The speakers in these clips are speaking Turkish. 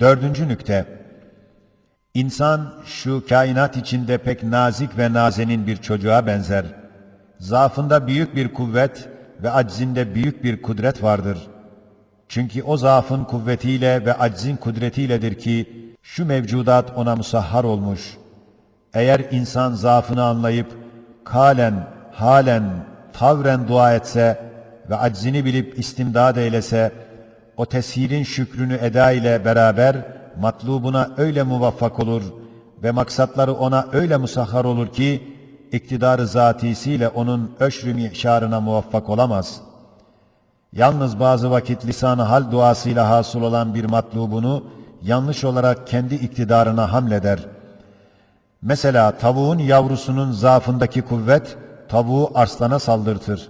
Dördüncü nükte. İnsan şu kainat içinde pek nazik ve nazenin bir çocuğa benzer. Zaafında büyük bir kuvvet ve aczinde büyük bir kudret vardır. Çünkü o zaafın kuvvetiyle ve aczin kudretiyledir ki şu mevcudat ona musahhar olmuş. Eğer insan zaafını anlayıp kalen, halen, tavren dua etse ve aczini bilip istimdad eylese, o teshirin şükrünü eda ile beraber matlubuna öyle muvaffak olur ve maksatları ona öyle musahhar olur ki, iktidarı zatisiyle onun öşrü mi'şarına muvaffak olamaz. Yalnız bazı vakit lisan-ı hal duasıyla hasıl olan bir matlubunu yanlış olarak kendi iktidarına hamleder. Mesela tavuğun yavrusunun zaafındaki kuvvet tavuğu arslana saldırtır.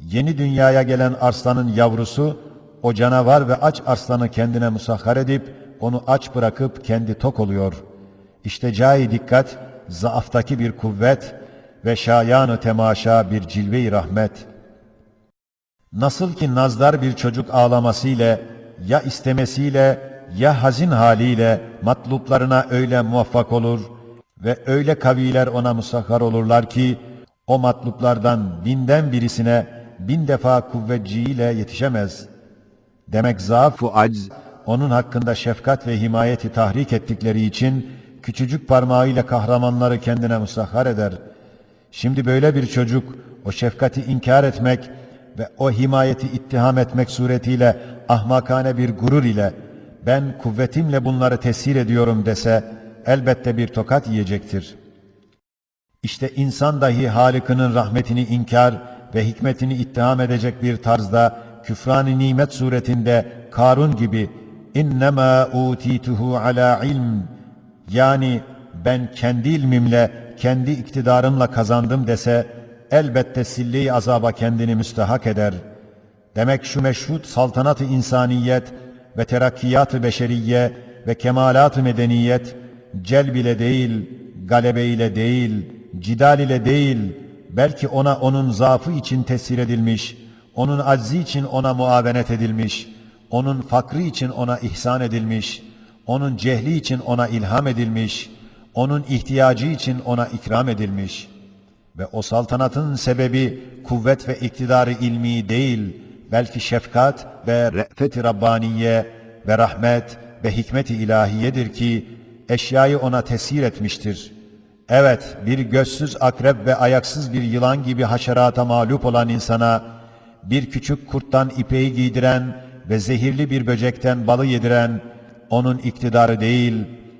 Yeni dünyaya gelen arslanın yavrusu o canavar ve aç arslanı kendine musahhar edip onu aç bırakıp kendi tok oluyor. İşte cai dikkat zaaftaki bir kuvvet ve şayanı temaşa bir cilve-i rahmet. Nasıl ki nazdar bir çocuk ağlamasıyla ya istemesiyle ya hazin haliyle matluplarına öyle muvaffak olur ve öyle kaviler ona musahhar olurlar ki o matluplardan binden birisine bin defa kuvvetciyle yetişemez. Demek zaaf-ı acz onun hakkında şefkat ve himayeti tahrik ettikleri için küçücük parmağıyla kahramanları kendine musahhar eder. Şimdi böyle bir çocuk o şefkati inkar etmek ve o himayeti ittiham etmek suretiyle ahmakane bir gurur ile ben kuvvetimle bunları tesir ediyorum dese elbette bir tokat yiyecektir. İşte insan dahi Halık'ının rahmetini inkar ve hikmetini ittiham edecek bir tarzda küfran-ı nimet suretinde Karun gibi innema utituhu ala ilm yani ben kendi ilmimle, kendi iktidarımla kazandım dese elbette sille azaba kendini müstehak eder. Demek şu meşhut saltanat-ı insaniyet ve terakkiyat-ı beşeriye ve kemalat-ı medeniyet celb ile değil, galebe ile değil, cidal ile değil, belki ona onun zaafı için tesir edilmiş, onun aczi için ona muavenet edilmiş, onun fakrı için ona ihsan edilmiş, onun cehli için ona ilham edilmiş, onun ihtiyacı için ona ikram edilmiş ve o saltanatın sebebi kuvvet ve iktidarı ilmi değil, belki şefkat ve re'fet-i Rabbaniye ve rahmet ve hikmet-i ilahiyedir ki eşyayı ona tesir etmiştir. Evet, bir gözsüz akrep ve ayaksız bir yılan gibi haşerata mağlup olan insana, bir küçük kurttan ipeği giydiren ve zehirli bir böcekten balı yediren, onun iktidarı değil,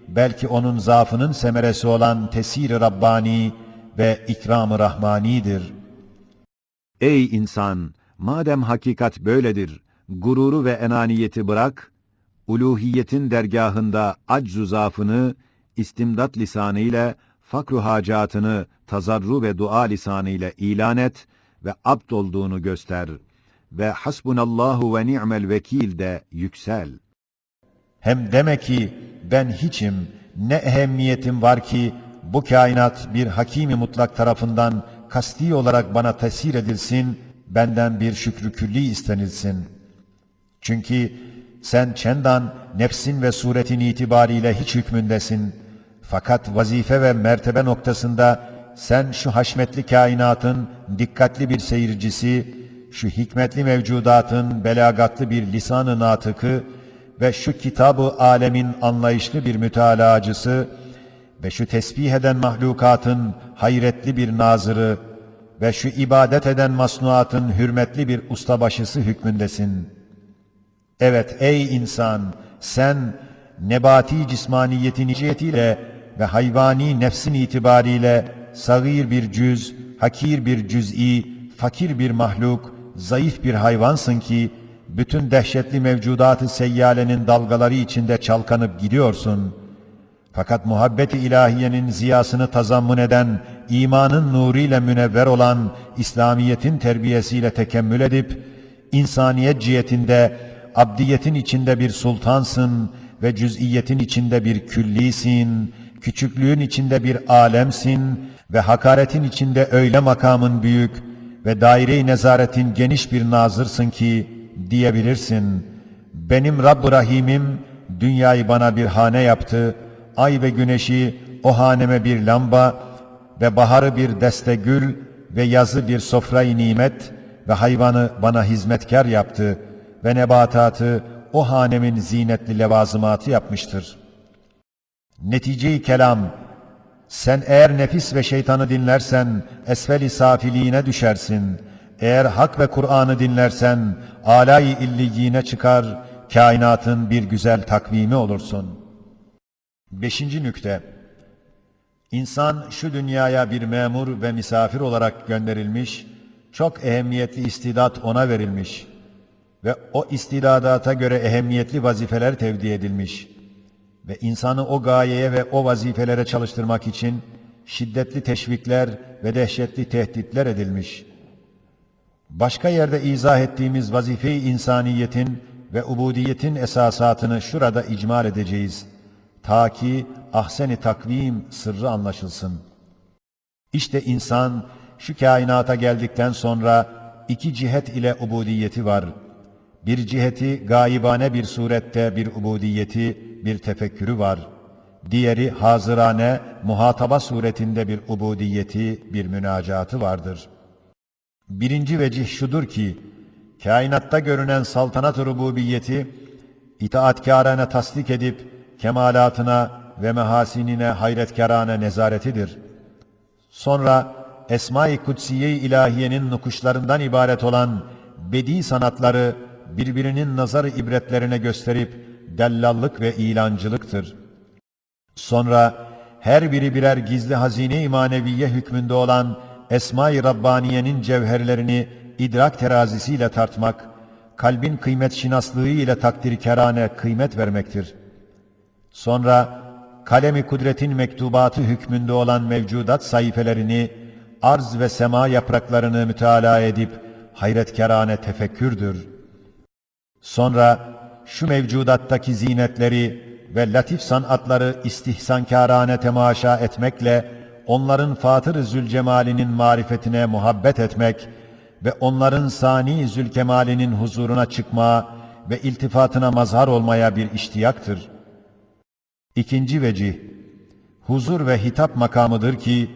belki onun zaafının semeresi olan tesir-i Rabbani ve ikram-ı Rahmani'dir. Ey insan! Madem hakikat böyledir, gururu ve enaniyeti bırak, uluhiyetin dergahında aczu zaafını, istimdat lisanı ile fakru hacatını tazarru ve dua lisanı ile ilan et ve abd olduğunu göster ve hasbunallahu ve ni'mel vekil de yüksel. Hem deme ki ben hiçim, ne ehemmiyetim var ki bu kainat bir hakimi mutlak tarafından kasti olarak bana tesir edilsin, benden bir şükrü külli istenilsin. Çünkü sen çendan nefsin ve suretin itibariyle hiç hükmündesin. Fakat vazife ve mertebe noktasında sen şu haşmetli kainatın dikkatli bir seyircisi, şu hikmetli mevcudatın belagatlı bir lisan-ı natıkı ve şu kitabı alemin anlayışlı bir mütalacısı ve şu tesbih eden mahlukatın hayretli bir nazırı ve şu ibadet eden masnuatın hürmetli bir ustabaşısı hükmündesin. Evet ey insan, sen nebati cismaniyetin iciyetiyle ve hayvani nefsin itibariyle sagir bir cüz, hakir bir cüz'i, fakir bir mahluk, zayıf bir hayvansın ki, bütün dehşetli mevcudatı seyyalenin dalgaları içinde çalkanıp gidiyorsun. Fakat muhabbet-i ilahiyenin ziyasını tazammun eden, imanın nuruyla münevver olan İslamiyet'in terbiyesiyle tekemmül edip, insaniyet cihetinde, abdiyetin içinde bir sultansın ve cüz'iyetin içinde bir küllisin, küçüklüğün içinde bir alemsin ve hakaretin içinde öyle makamın büyük ve daire-i nezaretin geniş bir nazırsın ki diyebilirsin. Benim Rabb-ı Rahim'im dünyayı bana bir hane yaptı, ay ve güneşi o haneme bir lamba ve baharı bir deste gül ve yazı bir sofrayı nimet ve hayvanı bana hizmetkar yaptı ve nebatatı o hanemin zinetli levazımatı yapmıştır. Netice-i kelam, sen eğer nefis ve şeytanı dinlersen esfel-i safiliğine düşersin. Eğer hak ve Kur'an'ı dinlersen alay-i illiyine çıkar, kainatın bir güzel takvimi olursun. Beşinci nükte İnsan şu dünyaya bir memur ve misafir olarak gönderilmiş, çok ehemmiyetli istidat ona verilmiş ve o istidadata göre ehemmiyetli vazifeler tevdi edilmiş ve insanı o gayeye ve o vazifelere çalıştırmak için şiddetli teşvikler ve dehşetli tehditler edilmiş. Başka yerde izah ettiğimiz vazife-i insaniyetin ve ubudiyetin esasatını şurada icmal edeceğiz. Ta ki ahsen-i takvim sırrı anlaşılsın. İşte insan şu kainata geldikten sonra iki cihet ile ubudiyeti var. Bir ciheti gayibane bir surette bir ubudiyeti, bir tefekkürü var. Diğeri hazırane, muhataba suretinde bir ubudiyeti, bir münacatı vardır. Birinci vecih şudur ki, kainatta görünen saltanat-ı rububiyeti, itaatkârane tasdik edip, kemalatına ve mehasinine hayretkârane nezaretidir. Sonra Esma-i Kutsiye-i İlahiye'nin nukuşlarından ibaret olan bedi sanatları birbirinin nazar ibretlerine gösterip dellallık ve ilancılıktır. Sonra her biri birer gizli hazine-i maneviye hükmünde olan Esma-i Rabbaniye'nin cevherlerini idrak terazisiyle tartmak, kalbin kıymet şinaslığı ile takdirkerane kıymet vermektir. Sonra kalemi kudretin mektubatı hükmünde olan mevcudat sayfelerini, arz ve sema yapraklarını mütalaa edip hayretkerane tefekkürdür. Sonra şu mevcudattaki zinetleri ve latif sanatları istihsankârane temaşa etmekle onların Fatır-ı Zülcemal'inin marifetine muhabbet etmek ve onların Sani Zülkemal'inin huzuruna çıkma ve iltifatına mazhar olmaya bir iştiyaktır. İkinci vecih, huzur ve hitap makamıdır ki,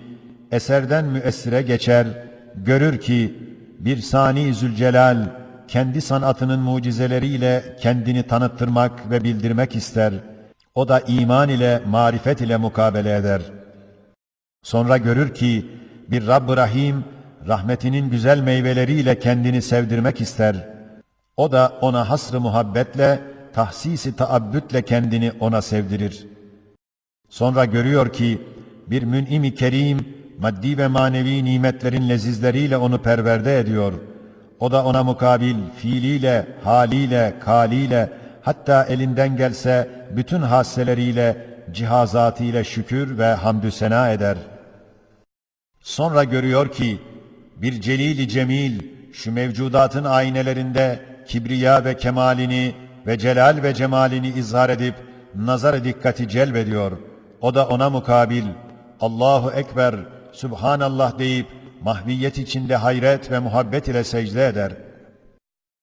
eserden müessire geçer, görür ki, bir Sani Zülcelal, kendi sanatının mucizeleriyle kendini tanıttırmak ve bildirmek ister. O da iman ile, marifet ile mukabele eder. Sonra görür ki bir Rabb-ı Rahim rahmetinin güzel meyveleriyle kendini sevdirmek ister. O da ona hasrı muhabbetle, tahsisi taabbütle kendini ona sevdirir. Sonra görüyor ki bir mün'im-i kerim maddi ve manevi nimetlerin lezizleriyle onu perverde ediyor.'' O da ona mukabil fiiliyle, haliyle, kaliyle, hatta elinden gelse bütün hasseleriyle, cihazatıyla şükür ve hamdü sena eder. Sonra görüyor ki, bir celili cemil, şu mevcudatın aynelerinde kibriya ve kemalini ve celal ve cemalini izhar edip, nazar dikkati celbediyor. O da ona mukabil, Allahu Ekber, Subhanallah deyip, mahviyet içinde hayret ve muhabbet ile secde eder.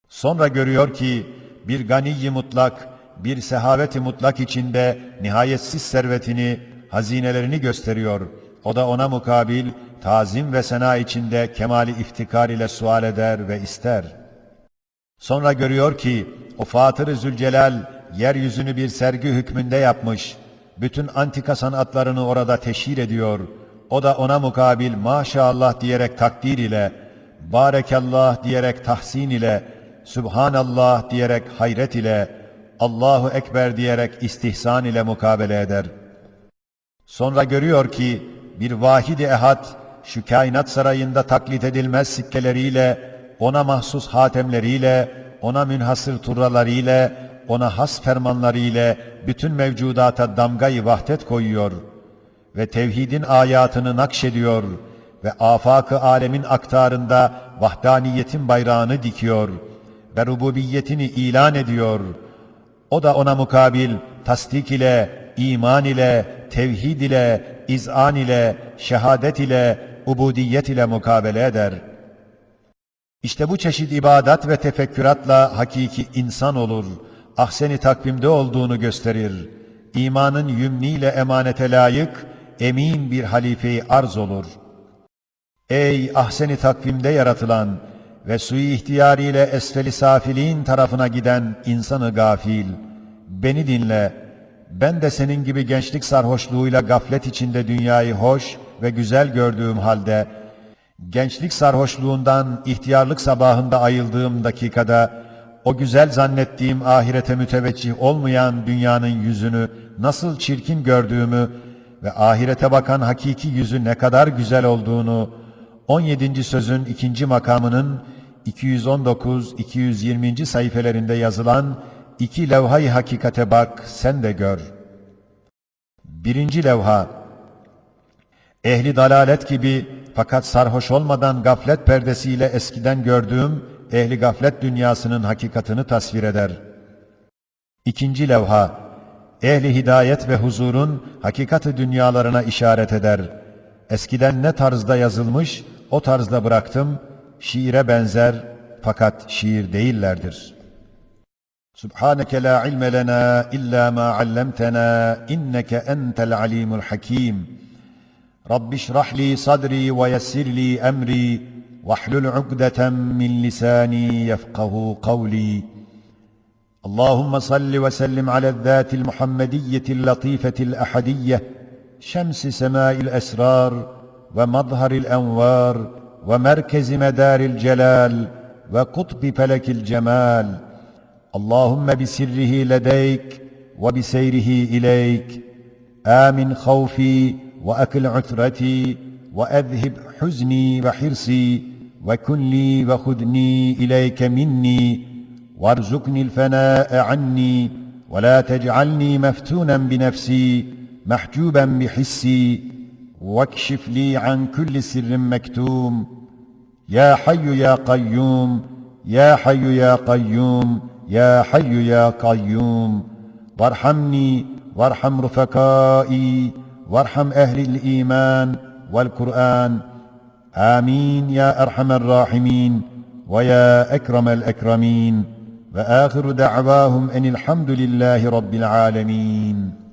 Sonra görüyor ki bir ganiyi mutlak, bir sehaveti mutlak içinde nihayetsiz servetini, hazinelerini gösteriyor. O da ona mukabil tazim ve sena içinde kemali iftikar ile sual eder ve ister. Sonra görüyor ki o Fatır-ı Zülcelal yeryüzünü bir sergi hükmünde yapmış. Bütün antika sanatlarını orada teşhir ediyor. O da ona mukabil maşallah diyerek takdir ile, barekallah diyerek tahsin ile, Subhanallah diyerek hayret ile, Allahu Ekber diyerek istihsan ile mukabele eder. Sonra görüyor ki bir vahidi ehad şu kainat sarayında taklit edilmez sikkeleriyle, ona mahsus hatemleriyle, ona münhasır turralarıyla, ona has fermanlarıyla bütün mevcudata damgayı vahdet koyuyor.'' Ve tevhidin ayatını nakşediyor ve afakı alemin aktarında vahdaniyetin bayrağını dikiyor ve rububiyetini ilan ediyor. O da ona mukabil tasdik ile, iman ile, tevhid ile, izan ile, şehadet ile, ubudiyet ile mukabele eder. İşte bu çeşit ibadat ve tefekküratla hakiki insan olur. ahseni takvimde olduğunu gösterir. İmanın yümniyle emanete layık, emin bir halifeyi arz olur. Ey ahseni takvimde yaratılan ve sui ihtiyariyle esfeli safiliğin tarafına giden insanı gafil, beni dinle, ben de senin gibi gençlik sarhoşluğuyla gaflet içinde dünyayı hoş ve güzel gördüğüm halde, gençlik sarhoşluğundan ihtiyarlık sabahında ayıldığım dakikada, o güzel zannettiğim ahirete müteveccih olmayan dünyanın yüzünü nasıl çirkin gördüğümü ve ahirete bakan hakiki yüzü ne kadar güzel olduğunu, 17. sözün ikinci makamının 219-220. sayfelerinde yazılan iki levha-i hakikate bak, sen de gör. Birinci levha, ehli dalalet gibi fakat sarhoş olmadan gaflet perdesiyle eskiden gördüğüm ehli gaflet dünyasının hakikatını tasvir eder. İkinci levha, ehli hidayet ve huzurun hakikati dünyalarına işaret eder. Eskiden ne tarzda yazılmış, o tarzda bıraktım, şiire benzer fakat şiir değillerdir. Subhaneke la ilme lena illa ma allamtena inneke entel alimul hakim. Rabbi şrah li sadri ve yessir li emri vahlul ukdeten min lisani yefkahu kavli. اللهم صل وسلم على الذات المحمدية اللطيفة الأحدية شمس سماء الأسرار ومظهر الأنوار ومركز مدار الجلال وقطب فلك الجمال. اللهم بسره لديك وبسيره إليك. آمن خوفي وأكل عثرتي وأذهب حزني وحرصي وكن لي وخذني إليك مني. وارزقني الفناء عني ولا تجعلني مفتونا بنفسي محجوبا بحسي واكشف لي عن كل سر مكتوم يا حي يا قيوم يا حي يا قيوم يا حي يا قيوم وارحمني وارحم رفقائي وارحم أهل الإيمان والقرآن آمين يا أرحم الراحمين ويا أكرم الأكرمين وآخر دعواهم أن الحمد لله رب العالمين.